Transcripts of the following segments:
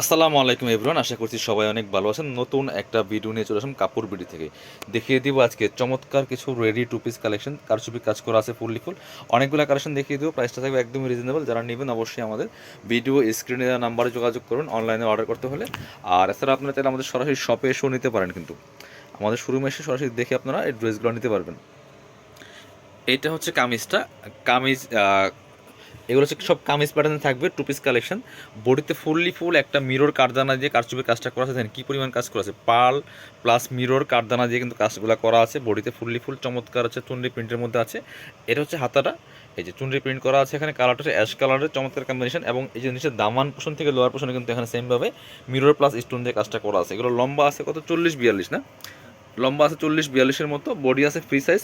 আসসালামু আলাইকুম এভরিওয়ান, আশা করছি সবাই অনেক ভালো আছেন। নতুন একটা ভিডিও নিয়ে চলে আসলাম কাপড় বিডি থেকে। দেখিয়ে দিব আজকে চমৎকার কিছু রেডি টু পিস কালেকশন কারচুপি কাজ করা আছে ফুল অনেকগুলো কালেকশন দেখিয়ে দিব প্রাইসটা থাকবে একদমই রিজনেবল যারা নেবেন অবশ্যই আমাদের ভিডিও স্ক্রিনে নাম্বারে যোগাযোগ করুন অনলাইনে অর্ডার করতে হলে। আর এছাড়া আপনারা চাইলে আমাদের সরাসরি শপে এসেও নিতে পারেন কিন্তু। আমাদের শোরুমে এসে সরাসরি দেখে আপনারা এই ড্রেসগুলো নিতে পারবেন। এটা হচ্ছে কামিজটা। কামিজ এগুলো হচ্ছে সব কামিজ প্যাটার্নে থাকবে টু পিস কালেকশন বডিতে ফুললি ফুল একটা মিরর কারদানা দিয়ে কারচুপের কাজটা করা আছে। কী পরিমাণ কাজ করা আছে। পাল প্লাস মিরর কারদানা দিয়ে কিন্তু কাজগুলো করা আছে। বডিতে ফুললি ফুল চমৎকার হচ্ছে চুনরি প্রিন্টের মধ্যে আছে। এটা হচ্ছে হাতাটা। এই যে চুনরি প্রিন্ট করা আছে এখানে। কালারটা হচ্ছে অ্যাশ কালারের চমৎকার কম্বিনেশন এবং এই যে নিচে দামান পোষণ থেকে লোয়ার পোষণে কিন্তু এখানে সেমভাবে মিরর প্লাস স্টোন দিয়ে কাজটা করা আছে। এগুলো লম্বা আছে কত? চল্লিশ, বিয়াল্লিশ না? লম্বা আছে চল্লিশ, বিয়াল্লিশের মতো বডি আছে free size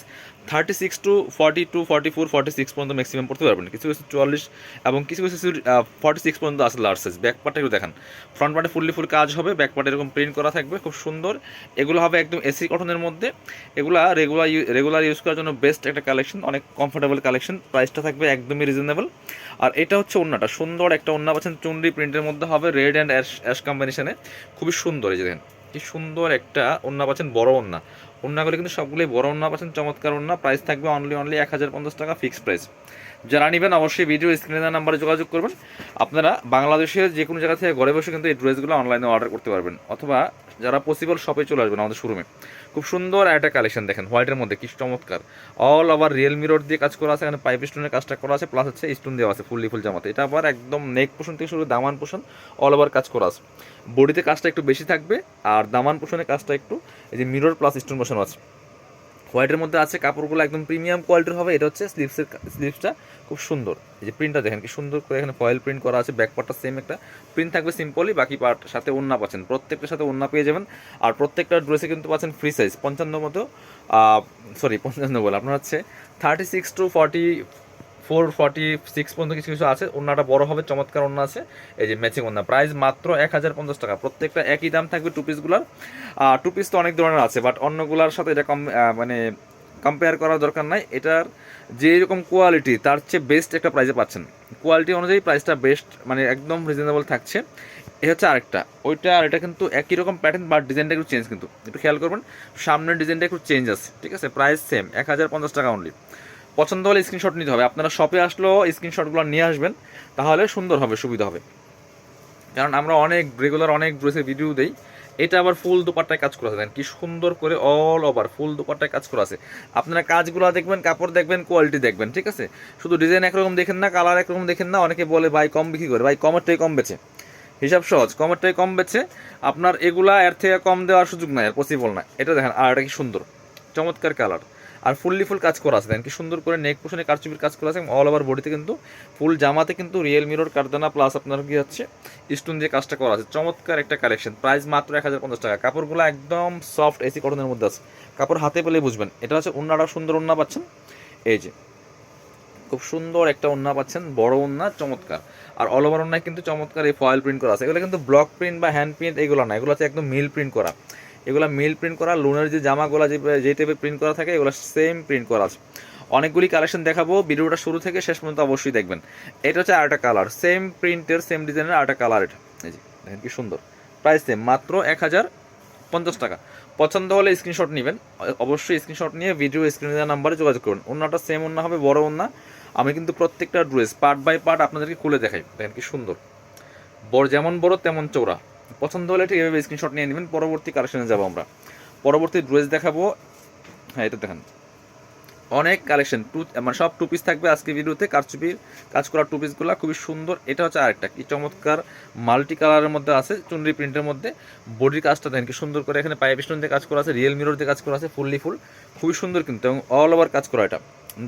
thirty six to forty two forty four forty six পর্যন্ত ম্যাক্সিমাম পড়তে পারবেন। কিছু কিছু চুয়াল্লিশ এবং কিছু কিছু ফর্টি সিক্স পর্যন্ত আছে লার্জ সাইজ ব্যাক পার্টটা একটু দেখান। ফ্রন্ট পার্টে ফুললি ফুল কাজ হবে ব্যাক পার্টে এরকম প্রিন্ট করা থাকবে, খুব সুন্দর। এগুলো হবে একদম এসি কটনের মধ্যে। এগুলা রেগুলার রেগুলার ইউজ করার জন্য বেস্ট একটা কালেকশন অনেক কমফোর্টেবল কালেকশন প্রাইসটা থাকবে একদমই রিজনেবল আর এটা হচ্ছে ওন্নাটা। সুন্দর একটা ওন্না পাচ্ছেন, চুনরি প্রিন্টের মধ্যে হবে রেড অ্যান্ড অ্যাশ অ্যাশ কম্বিনেশনে খুবই সুন্দর এই যে দেখেন। কি সুন্দর একটা ওন্না পাচ্ছেন, বড় ওন্না ওন্নাগুলো কিন্তু সবগুলোই বড় ওন্না পাচ্ছেন, চমৎকার ওন্না প্রাইস থাকবে অনলি অনলি এক হাজার পঞ্চাশ টাকা ফিক্সড প্রাইস যারা নেবেন অবশ্যই ভিডিও স্ক্রিনে দেওয়া নাম্বারে যোগাযোগ করবেন। আপনারা বাংলাদেশের যে কোনো জায়গা থেকে ঘরে বসে কিন্তু এই ড্রেসগুলো অনলাইনে অর্ডার করতে পারবেন। অথবা যারা পসিবল শপে চলে আসবেন আমাদের শোরুমে খুব সুন্দর একটা কালেকশন দেখেন হোয়াইটের মধ্যে কি চমৎকার। অল ওভার রিয়েল মিরর দিয়ে কাজ করা আছে, এখানে পাইপ স্টোনের কাজটা করা আছে প্লাস হচ্ছে স্টোন দেওয়া আছে ফুললি ফুল জামাতে। এটা আবার একদম নেক পোষণ থেকে শুরু দামান পোষণ অল ওভার কাজ করা আছে। বডিতে কাজটা একটু বেশি থাকবে, আর দামান পোষণের কাজটা একটু, এই যে মিরর প্লাস স্টোন পোষণ আছে। হোয়াইটের মধ্যে আছে কাপড়গুলো একদম প্রিমিয়াম কোয়ালিটির হবে। এটা হচ্ছে স্লিভসের স্লিভসটা খুব সুন্দর। এই যে প্রিন্টটা দেখেন কি সুন্দর করে এখানে ফয়েল প্রিন্ট করা আছে। ব্যাক পার্টটা সেম একটা। প্রিন্ট থাকবে সিম্পলি বাকি পার্ট সাথে ওন্না পাচ্ছেন। প্রত্যেকটার সাথে ওন্না পেয়ে যাবেন। আর প্রত্যেকটা ড্রেসে কিন্তু পাচ্ছেন ফ্রি সাইজ পঞ্চান্ন মতো সরি পঞ্চান্ন বলে। আপনার হচ্ছে thirty six to forty four forty six পর্যন্ত কিছু কিছু আছে। ওন্নাটা বড় হবে, চমৎকার ওন্না আছে। এই যে ম্যাচিং ওন্না প্রাইস মাত্র এক হাজার পঞ্চাশ টাকা। প্রত্যেকটা একই দাম থাকবে টু পিসগুলোর টু পিস তো অনেক ধরনের আছে বাট অন্যগুলোর সাথে এটা কম মানে কম্পেয়ার করার দরকার নাই। এটার যে রকম কোয়ালিটি তার চেয়ে বেস্ট একটা প্রাইসে পাচ্ছেন। কোয়ালিটি অনুযায়ী প্রাইসটা বেস্ট মানে একদম রিজনেবল থাকছে। এ হচ্ছে আরেকটা। ওইটা আর এটা কিন্তু একই রকম প্যাটার্ন বাট ডিজাইনটা একটু চেঞ্জ কিন্তু। একটু খেয়াল করবেন, সামনের ডিজাইনটা একটু চেঞ্জ আছে, ঠিক আছে? প্রাইস সেম এক হাজার পঞ্চাশ টাকা অনলি পছন্দ হলে স্ক্রিনশট নিতে হবে। আপনারা শপে আসলেও স্ক্রিনশটগুলো নিয়ে আসবেন, তাহলে সুন্দর হবে, সুবিধা হবে। কারণ আমরা অনেক রেগুলার অনেক ড্রেসের ভিডিও দেই, এটা আবার ফুল দুপাট্টায় কাজ করা আছে। কি সুন্দর করে অল ওভার ফুল দুপাট্টায় কাজ করা আছে। আপনারা কাজগুলো দেখবেন, কাপড় দেখবেন কোয়ালিটি দেখবেন, ঠিক আছে? শুধু ডিজাইন একরকম দেখেন না কালার একরকম দেখেন না, অনেকে বলে, ভাই, কম বিক্রি করে। ভাই কমেরটাই কম বেছে হিসাব সহজ কমেরটাই কম বেছে আপনার এগুলা এর থেকে কম দেওয়ার সুযোগ নাই, আর পসিবল না এটা দেখেন, আর এটা কি সুন্দর, চমৎকার কালার আর ফুললি ফুল কাজ করা আছে। দেখেন কি সুন্দর করে নেক পোষণে কারচুপির কাজ করা আছে এবং অল ওভার বডিতে কিন্তু ফুল জামাতে কিন্তু রিয়েল মিরর কারদানা প্লাস আপনার কি হচ্ছে স্টোন দিয়ে কাজটা করা আছে। চমৎকার একটা কালেকশন প্রাইস মাত্র এক হাজার পঞ্চাশ টাকা। কাপড়গুলো একদম সফট এসি কটনের মধ্যে আছে। কাপড় হাতে পেলে বুঝবেন। এটা হচ্ছে ওন্নাটা সুন্দর ওন্না পাচ্ছেন। এই যে, খুব সুন্দর একটা ওন্না পাচ্ছেন। বড় ওন্না, চমৎকার। আর অল ওভার ওন্নায় কিন্তু চমৎকার এই ফয়েল প্রিন্ট করা আছে। এগুলো কিন্তু ব্লক প্রিন্ট বা হ্যান্ড প্রিন্ট এগুলো না। এগুলো হচ্ছে একদম মিল প্রিন্ট করা। এগুলো মিল প্রিন্ট করা লোনের যে জামাগুলো যে টাইপের প্রিন্ট করা থাকে, এগুলো সেম প্রিন্ট করা আছে। অনেকগুলি কালেকশন দেখাবো, ভিডিওটা শুরু থেকে শেষ পর্যন্ত অবশ্যই দেখবেন। এটা হচ্ছে আরেকটা কালার সেম প্রিন্টের সেম ডিজাইনের আরেকটা কালার এটা। এই যে, দেখেন কি সুন্দর। প্রাইস সেম মাত্র এক হাজার পঞ্চাশ টাকা। পছন্দ হলে স্ক্রিনশট নেবেন। অবশ্যই স্ক্রিনশট নিয়ে ভিডিও স্ক্রিনে নাম্বারে যোগাযোগ করুন। অন্যটা সেম অন্য হবে, বড় অন্য আমি কিন্তু প্রত্যেকটা ড্রেস পার্ট বাই পার্ট আপনাদেরকে খুলে দেখাই। দেখেন কি সুন্দর। বড় যেমন বড়, তেমন চৌড়া পছন্দ হলে ঠিক এভাবে স্ক্রিনশট নিয়ে নেবেন। পরবর্তী কালেকশনে যাব আমরা। পরবর্তী ড্রেস দেখাবো। হ্যাঁ এটা দেখেন। অনেক কালেকশন টু মানে সব টু পিস থাকবে আজকে ভিডিওতে। কারচুপির কাজ করা টু পিসগুলো খুবই সুন্দর। এটা হচ্ছে আরেকটা কি চমৎকার মাল্টি কালারের মধ্যে আছে, চুনরি প্রিন্টের মধ্যে। বডির কাজটা দেখেন কি সুন্দর করে। এখানে পাইপ স্টোন দিয়ে কাজ করা আছে রিয়েল মিরর দিয়ে কাজ করা আছে ফুললি ফুল খুবই সুন্দর কিন্তু এবং অল ওভার কাজ করা এটা।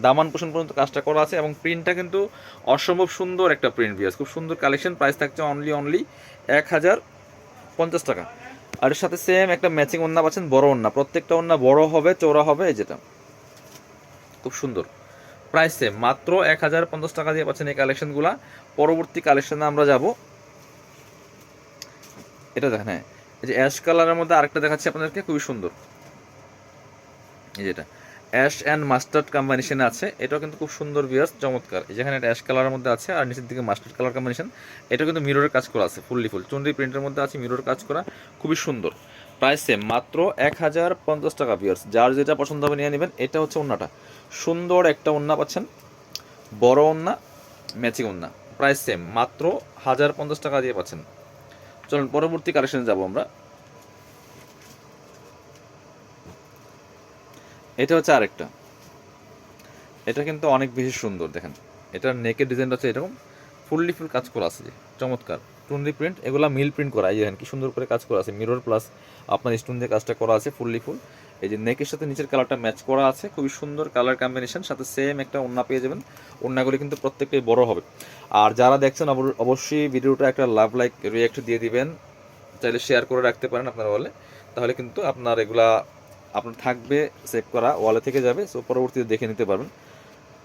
দামান পোষণ পর্যন্ত কাজটা করা আছে এবং প্রিন্টটা কিন্তু অসম্ভব সুন্দর একটা প্রিন্ট বিয়াস খুব সুন্দর কালেকশন প্রাইস থাকছে অনলি অনলি এক হাজার পঞ্চাশ টাকা। আর এর সাথে সেম একটা ম্যাচিং ওন্না পাচ্ছেন, বড় ওন্না প্রত্যেকটা ওন্না বড় হবে চৌড়া হবে, এই যেটা। খুব সুন্দর। প্রাইস সেম মাত্র এক হাজার পঞ্চাশ টাকা দিয়ে পাচ্ছেন এই কালেকশনগুলা পরবর্তী কালেকশনে আমরা যাব। এটা দেখেন হ্যাঁ। এই যে অ্যাশ কালারের মধ্যে আরেকটা দেখাচ্ছি আপনাদেরকে, খুবই সুন্দর। এই যেটা অ্যাশ অ্যান্ড মাস্টার্ড কম্বিনেশন আছে। এটাও কিন্তু খুব সুন্দর বিয়ার্স চমৎকার। যেখানে এটা অ্যাশ কালারের মধ্যে আছে আর নিচের দিকে মাস্টার্ড কালার কম্বিনেশন। এটাও কিন্তু মিররের কাজ করা আছে ফুললি ফুল চুনরি প্রিন্টের মধ্যে আছে মিরর কাজ করা, খুবই সুন্দর। প্রাইস সেম মাত্র এক হাজার পঞ্চাশ টাকা বিয়ার্স যার যেটা পছন্দ হবে নিয়ে নেবেন, এটা হচ্ছে ওন্নাটা। সুন্দর একটা ওন্না পাচ্ছেন, বড় ওন্না, ম্যাচিং ওন্না। প্রাইস সেম মাত্র হাজার পঞ্চাশ টাকা দিয়ে পাচ্ছেন। চলুন, পরবর্তী কালেকশনে যাব আমরা। এটা হচ্ছে আরেকটা। এটা কিন্তু অনেক বেশি সুন্দর, দেখেন। এটার নেকের ডিজাইনটা হচ্ছে এরকম। ফুললি ফুল কাজ করা আছে, চমৎকার। টুনরি প্রিন্ট এগুলো মিল প্রিন্ট করা, এই দেখেন কি সুন্দর করে কাজ করা আছে। মিরর প্লাস আপনার স্টোন দিয়ে কাজটা করা আছে ফুললি ফুল এই যে নেকের সাথে নিচের কালারটা ম্যাচ করা আছে, খুবই সুন্দর কালার কম্বিনেশন সাথে সেম একটা ওন্না পেয়ে যাবেন। ওন্নাগুলি কিন্তু প্রত্যেকটাই বড় হবে। আর যারা দেখছেন অবশ্যই ভিডিওটা একটা লাভ লাইক রিয়াক্ট দিয়ে দিবেন। চাইলে শেয়ার করে রাখতে পারেন আপনারা বলে। তাহলে কিন্তু আপনার এগুলা আপনার থাকবে সেভ করা ওয়ালে থেকে যাবে সো পরবর্তীতে দেখে নিতে পারবেন।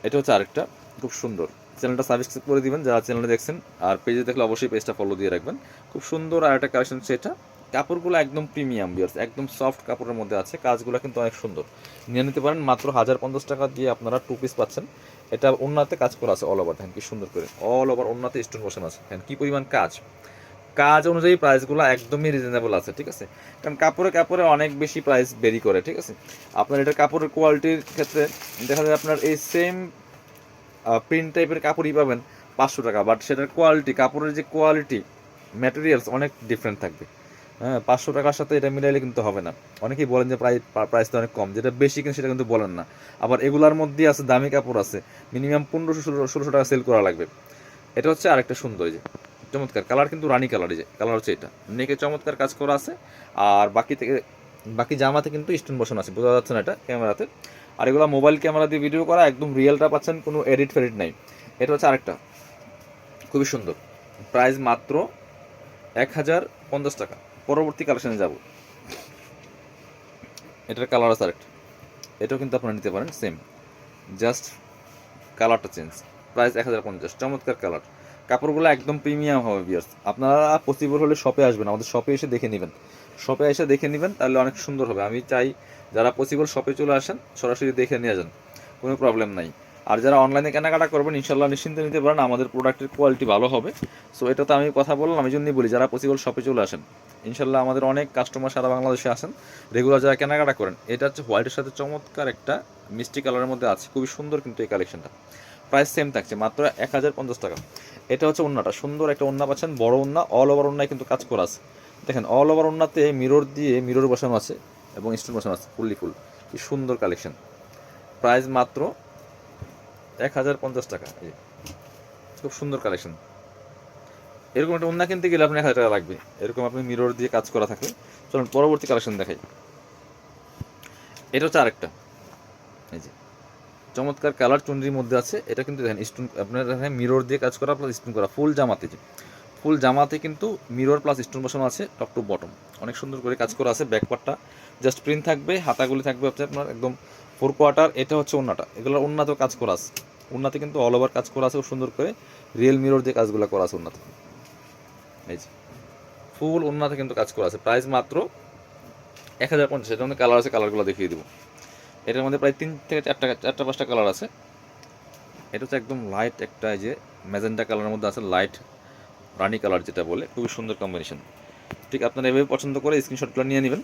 এটা হচ্ছে আরেকটা, খুব সুন্দর। চ্যানেলটা সাবস্ক্রাইব করে দিবেন, যারা চ্যানেলে দেখছেন, আর পেজে দেখলে অবশ্যই পেজটা ফলো দিয়ে রাখবেন। খুব সুন্দর আর একটা কালেকশন সেটা কাপড়গুলো একদম প্রিমিয়াম বিয়ার্স একদম সফট কাপড়ের মধ্যে আছে, কাজগুলো কিন্তু অনেক সুন্দর। নিয়ে নিতে পারেন, মাত্র হাজার পঞ্চাশ টাকা দিয়ে আপনারা টু পিস পাচ্ছেন। এটা ওন্নাতে কাজ করা আছে অল ওভার দেখেন কি সুন্দর করে। অল ওভার ওন্নাতে স্টোন বসানো আছে। দেখেন কি পরিমাণ কাজ। কাজ অনুযায়ী প্রাইসগুলো একদমই রিজনেবল আছে, ঠিক আছে? কারণ কাপড়ে কাপড়ে অনেক বেশি প্রাইস বেরি করে, ঠিক আছে? আপনার এটা কাপড়ের কোয়ালিটির ক্ষেত্রে দেখা যায় আপনার এই সেম প্রিন্ট টাইপের কাপড়ই পাবেন পাঁচশো টাকা বাট সেটার কোয়ালিটি কাপড়ের যে কোয়ালিটি ম্যাটেরিয়ালস অনেক ডিফারেন্ট থাকবে। হ্যাঁ পাঁচশো টাকার সাথে এটা মিলাইলে কিন্তু হবে না। অনেকেই বলেন যে প্রাইস প্রাইসটা অনেক কম, যেটা বেশি কিন্তু সেটা কিন্তু বলেন না। আবার এগুলার মধ্যেই আছে দামি কাপড় আছে মিনিমাম পনেরোশো ষোলো ষোলোশো টাকা সেল করা লাগবে। এটা হচ্ছে আরেকটা সুন্দর যে চমৎকার কালার কিন্তু রানি কালার যে, কালার হচ্ছে এটা। নেকে চমৎকার কাজ করা আছে, আর বাকি থেকে, বাকি জামাতে কিন্তু স্টোন বসানো আছে, বোঝা যাচ্ছে না এটা ক্যামেরাতে। আর এগুলো মোবাইল ক্যামেরা দিয়ে ভিডিও করা, একদম রিয়েলটা পাচ্ছেন, কোনো এডিট ফেডিট নাই। এটা হচ্ছে আরেকটা, খুবই সুন্দর। প্রাইস মাত্র এক হাজার পঞ্চাশ টাকা। পরবর্তী কালেকশনে যাব। এটার কালার আছে আরেকটা। এটাও কিন্তু আপনারা নিতে পারেন সেম জাস্ট কালারটা চেঞ্জ প্রাইস এক হাজার পঞ্চাশ, চমৎকার কালার কাপড়গুলো একদম প্রিমিয়াম হবে বিয়ার্স আপনারা পসিবল হলে শপে আসবেন, আমাদের শপে এসে দেখে নেবেন। শপে এসে দেখে নেবেন, তাহলে অনেক সুন্দর হবে। আমি চাই যারা পসিবল শপে চলে আসেন, সরাসরি দেখে নিয়ে যান কোনো প্রবলেম নাই। আর যারা অনলাইনে কেনাকাটা করবেন ইনশাল্লাহ নিশ্চিন্তে নিতে পারেন, আমাদের প্রোডাক্টের কোয়ালিটি ভালো হবে। সো এটা তো আমি কথা বললাম, আমি জন্যই বলি, যারা পসিবল শপে চলে আসেন ইনশাল্লাহ আমাদের অনেক কাস্টমার সারা বাংলাদেশে আসেন রেগুলার যারা কেনাকাটা করেন। এটা হচ্ছে হোয়াইটের সাথে চমৎকার একটা মিষ্টি কালারের মধ্যে আছে, খুবই সুন্দর কিন্তু এই কালেকশনটা প্রাইস সেম থাকছে, মাত্র এক হাজার পঞ্চাশ টাকা। এটা হচ্ছে ওন্নাটা সুন্দর একটা ওন্না পাচ্ছেন, বড় ওন্না অল ওভার ওন্নায় কিন্তু কাজ করা আছে। দেখেন অল ওভার ওন্নাতে মিরর দিয়ে মিরর বসানো আছে এবং স্টোন বসানো আছে, ফুললি ফুল। কি সুন্দর কালেকশন প্রাইস মাত্র এক হাজার পঞ্চাশ টাকা খুব সুন্দর কালেকশন এরকম একটা ওন্না কিনতে গেলে আপনি এক হাজার টাকা লাগবে। এরকম আপনি মিরর দিয়ে কাজ করা থাকবে চলুন, পরবর্তী কালেকশন দেখাই। এটা হচ্ছে আরেকটা। এই যে। চমৎকার কালার চুনরির মধ্যে আছে। এটা কিন্তু দেখেন স্টোন আপনার এখানে মিরর দিয়ে কাজ করা প্লাস স্টোন করা ফুল জামাতে যে ফুল জামাতে কিন্তু মিরর প্লাস স্টোন বসানো আছে টপ টু বটম অনেক সুন্দর করে কাজ করা আছে ব্যাক পার্টটা জাস্ট প্রিন্ট থাকবে, হাতাগুলি থাকবে আপনার একদম ফোর কোয়ার্টার এটা হচ্ছে ওন্নাটা। এগুলোর উন্নত কাজ করা আছে। উন্নাতে কিন্তু অল ওভার কাজ করা আছে, খুব সুন্দর করে রিয়েল মিরর দিয়ে কাজগুলো করা আছে ওনাতে এই যে ফুল উন্নাতে কিন্তু কাজ করা আছে। প্রাইস মাত্র এক হাজার পঞ্চাশ। মধ্যে কালার আছে কালারগুলো দেখিয়ে দেবো। এটার মধ্যে প্রায় তিন থেকে চারটা চারটা পাঁচটা কালার আছে। এটা হচ্ছে একদম লাইট একটা যে ম্যাজেন্টা কালারের মধ্যে আছে লাইট রানি কালার যেটা বলে, খুবই সুন্দর কম্বিনেশন ঠিক আপনারা এভাবে পছন্দ করে স্ক্রিনশটগুলো নিয়ে নেবেন।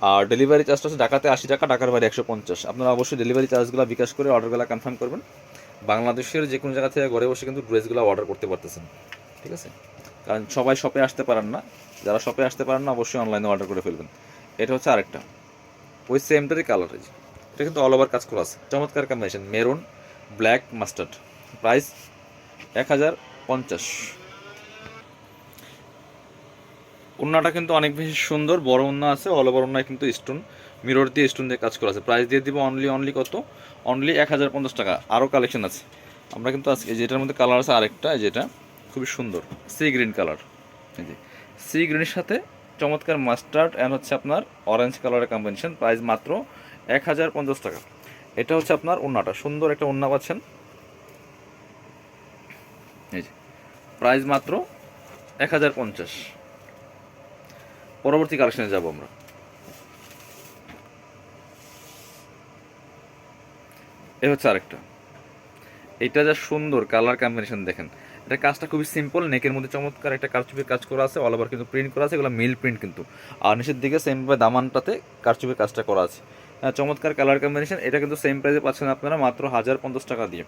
আর ডেলিভারি চার্জটা হচ্ছে ঢাকাতে আশি টাকা, ঢাকার বাইরে একশো পঞ্চাশ। আপনারা অবশ্যই ডেলিভারি চার্জগুলো বিকাশ করে অর্ডারগুলো কনফার্ম করবেন। বাংলাদেশের যে কোনো জায়গা থেকে ঘরে বসে কিন্তু ড্রেসগুলো অর্ডার করতে পারতেছেন। ঠিক আছে? কারণ সবাই শপে আসতে পারেন না। যারা শপে আসতে পারেন না, অবশ্যই অনলাইনে অর্ডার করে ফেলবেন। এটা হচ্ছে আরেকটা। ওই সেমটারই কালার এটা কিন্তু অল ওভার কাজ করা আছে। চমৎকার combination maroon black mustard price এক হাজার পঞ্চাশ। উন্নাটা কিন্তু অনেক বেশি সুন্দর, বড় উন্না আছে অল ওভার উন্নায় কিন্তু স্টোন মিরর দিয়ে স্টোন দিয়ে কাজ করা আছে। প্রাইস দিয়ে দিব অনলি অনলি কত? অনলি এক হাজার পঞ্চাশ টাকা। আরও কালেকশন আছে। আমরা কিন্তু আজকে যেটার মধ্যে কালার আছে আরেকটা যেটা খুবই সুন্দর সি গ্রিন কালার সি গ্রিনের সাথে চমৎকার মাস্টার্ড অ্যান্ড হচ্ছে আপনার অরেঞ্জ কালারের কম্বিনেশন প্রাইস মাত্র এক হাজার পঞ্চাশ টাকা। এটা হচ্ছে আপনার ওন্নাটা, সুন্দর একটা ওন্না পাচ্ছেন। এই যে প্রাইস মাত্র এক হাজার পঞ্চাশ। পরবর্তী কালেকশনে যাব আমরা। এ হচ্ছে আরেকটা। এটা যা সুন্দর কালার কম্বিনেশন দেখেন। এটা কাজটা খুবই সিম্পল নেকের মধ্যে চমৎকার একটা কারচুপির কাজ করা আছে অল ওভার কিন্তু প্রিন্ট করা আছে এগুলো মিল প্রিন্ট কিন্তু। আর নিচের দিকে সেমভাবে দামানটাতে কারচুপির কাজটা করা আছে। হ্যাঁ, চমৎকার কালার কম্বিনেশন এটা কিন্তু সেম প্রাইসে পাচ্ছেন আপনারা মাত্র হাজার পঞ্চাশ টাকা দিয়ে।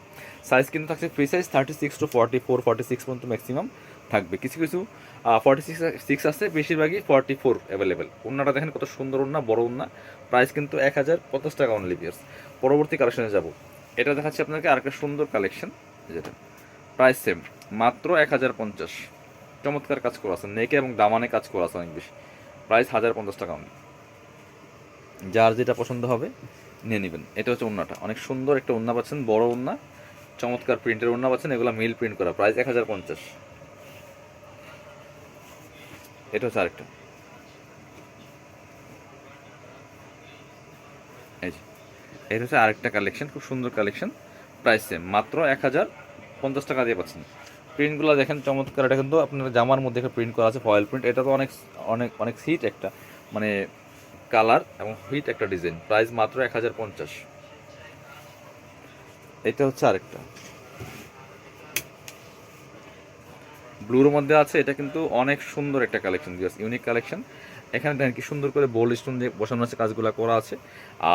সাইজ কিন্তু থাকছে free size thirty six to forty four forty six পর্যন্ত ম্যাক্সিমাম থাকবে। কিছু কিছু ফর্টি সিক্স সিক্স আছে বেশিরভাগই ফর্টি ফোর অ্যাভেলেবেল ওনাটা দেখেন কত সুন্দর ওনা বড় ওনা প্রাইস কিন্তু এক হাজার পঞ্চাশ টাকা অনলি পিয়ার্স পরবর্তী কালেকশনে যাব। এটা দেখাচ্ছি আপনাকে আরেকটা সুন্দর কালেকশন যেটা প্রাইস সেম মাত্র এক হাজার পঞ্চাশ। চমৎকার কাজ করা আছে, নেকে এবং দামানে কাজ করা আছে অনেক বেশি। প্রাইস হাজার পঞ্চাশ টাকা অনলি যার যেটা পছন্দ হবে, নিয়ে নেবেন। এটা হচ্ছে ওন্নাটা অনেক সুন্দর একটা ওন্না পাচ্ছেন, বড় ওন্না চমৎকার প্রিন্টের ওন্না পাচ্ছেন, এগুলো মিল প্রিন্ট করা। প্রাইস এক হাজার পঞ্চাশ। এটা হচ্ছে আরেকটা এই যে এটা হচ্ছে আরেকটা কালেকশন খুব সুন্দর কালেকশন প্রাইস সেম মাত্র এক হাজার পঞ্চাশ টাকা দিয়ে পাচ্ছেন। প্রিন্টগুলো দেখেন চমৎকার, এটা কিন্তু আপনার জামার মধ্যে একটা প্রিন্ট করা আছে ফয়েল প্রিন্ট এটা তো অনেক অনেক অনেক হিট একটা মানে কালার এবং হিট একটা ডিজাইন প্রাইস মাত্র এক হাজার পঞ্চাশ। এটা হচ্ছে আরেকটা। ব্লুর মধ্যে আছে, এটা কিন্তু অনেক সুন্দর একটা কালেকশন ইউনিক কালেকশন এখানে দেখেন কি সুন্দর করে বোল্ড স্টোন দিয়ে বসানো আছে, কাজগুলো করা আছে।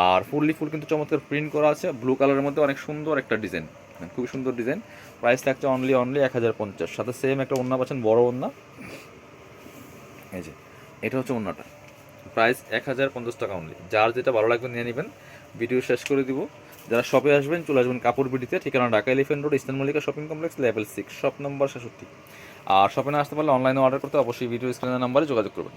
আর ফুললি ফুল কিন্তু চমৎকার প্রিন্ট করা আছে। ব্লু কালারের মধ্যে অনেক সুন্দর একটা ডিজাইন খুবই সুন্দর ডিজাইন প্রাইস থাকছে অনলি অনলি এক হাজার পঞ্চাশ। সাথে সেম একটা ওন্না পাচ্ছেন, বড় ওন্না এই যে, এটা হচ্ছে ওন্নাটা প্রাইস এক হাজার পঞ্চাশ টাকা অনলি যার যেটা ভালো লাগবে নিয়ে নেবেন। ভিডিও শেষ করে দিব। যারা শপে আসবেন, চলে আসবেন কাপড় বিডিতে। ঠিকানা Dhaka elephant road eastern Mallika shopping complex level six shop number ছেষট্টি। আর শপে না আসতে পারলে অনলাইনে অর্ডার করতে অবশ্যই ভিডিও স্ক্রিনের নাম্বারে যোগাযোগ করবেন।